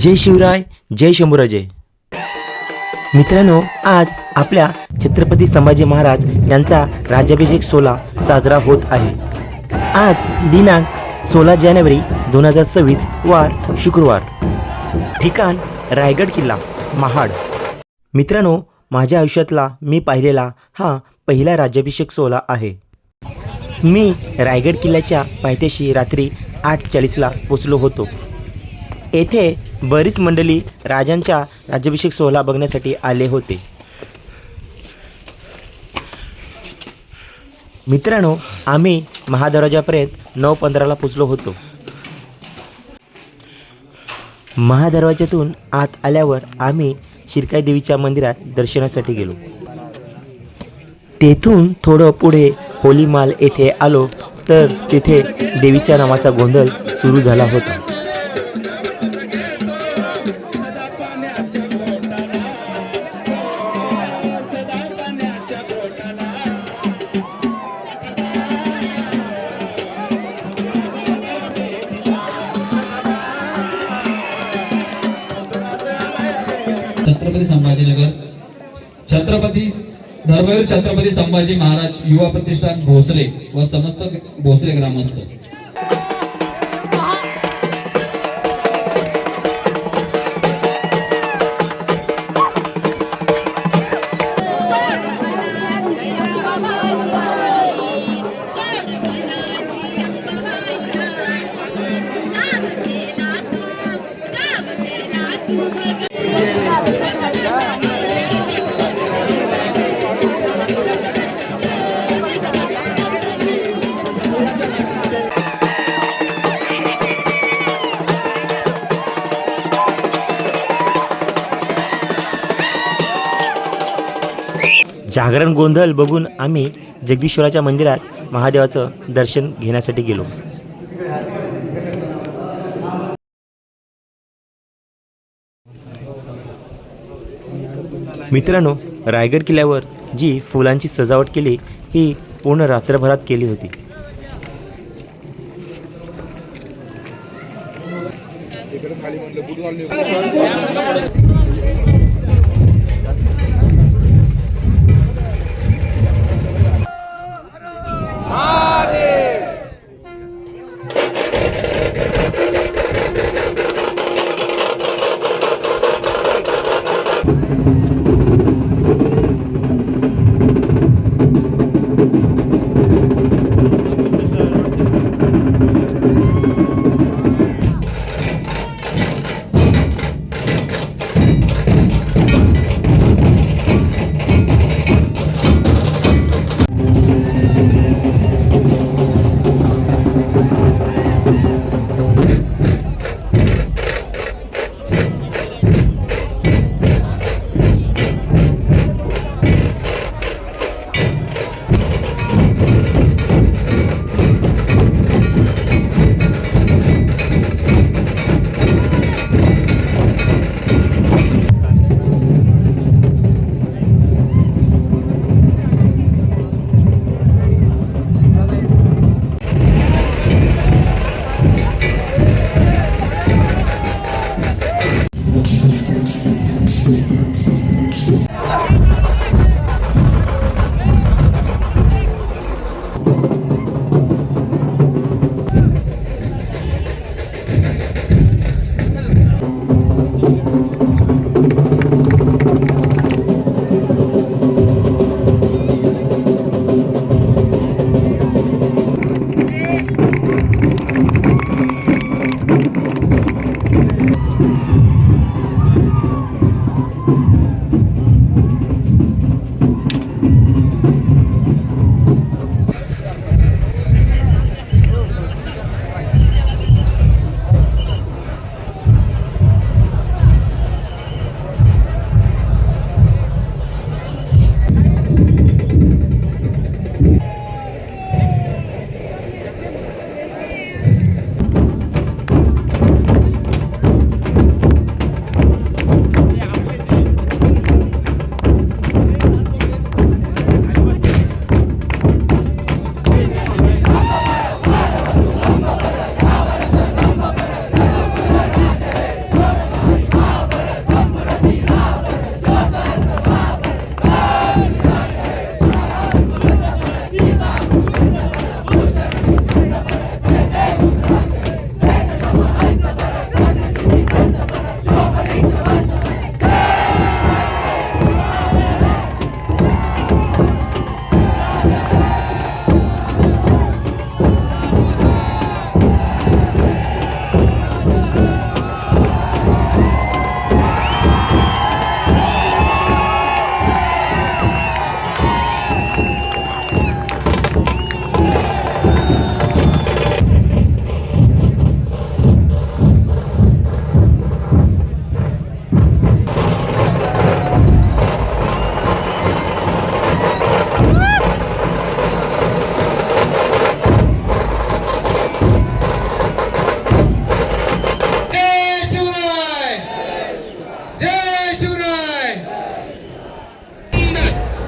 जय शिवराय जय शंभूराजे. मित्रांनो आज आपल्या छत्रपती संभाजी महाराज यांचा राज्याभिषेक सोहळा साजरा होत आहे. आज दिनांक सोळा जानेवारी दोन हजार सव्वीस वार शुक्रवार. ठिकाण रायगड किल्ला महाड. मित्रांनो माझ्या आयुष्यातला मी पाहिलेला हा पहिला राज्याभिषेक सोहळा आहे. मी रायगड किल्ल्याच्या पायथ्याशी रात्री आठ चाळीसला पोचलो होतो. येथे बरीच मंडळी राजांच्या राज्याभिषेक सोहळा बघण्यासाठी आले होते. मित्रांनो आम्ही महादरवाजापर्यंत नऊ पंधराला पोचलो होतो. महादरवाज्यातून आत आल्यावर आम्ही शिरकाई देवीच्या मंदिरात दर्शनासाठी गेलो. तेथून थोडं पुढे होलीमाल येथे आलो तर तिथे देवीच्या नावाचा गोंधळ सुरू झाला होता. छत्रपती संभाजीनगर. छत्रपती धर्मवीर छत्रपती संभाजी महाराज युवा प्रतिष्ठान भोसले व समस्त भोसले ग्रामस्थ. जागरण गोंधळ बघून आम्ही जगदीश्वराच्या मंदिरात महादेवाचं दर्शन घेण्यासाठी गेलो. मित्रांनो रायगड किल्ल्यावर जी फुलांची सजावट केली ही पूर्ण रात्रभरात केली होती.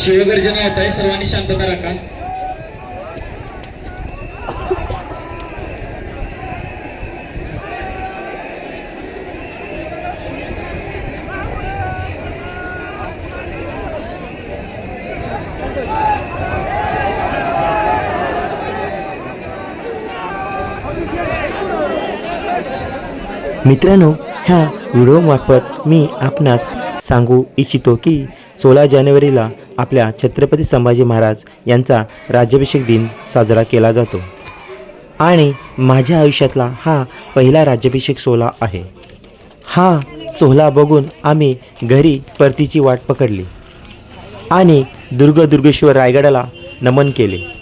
शिवगर्जना येत आहे. सर्वांनी शांतता राखा मित्रांनो ह्या व्हिडिओमार्फत मी आपणास सांगू इच्छितो की सोळा जानेवारीला आपल्या छत्रपती संभाजी महाराज यांचा राज्याभिषेक दिन साजरा केला जातो. आणि माझ्या आयुष्यातला हा पहिला राज्याभिषेक सोहळा आहे. हा सोहळा बघून आम्ही घरी परतीची वाट पकडली आणि दुर्ग दुर्गेश्वर रायगडाला नमन केले.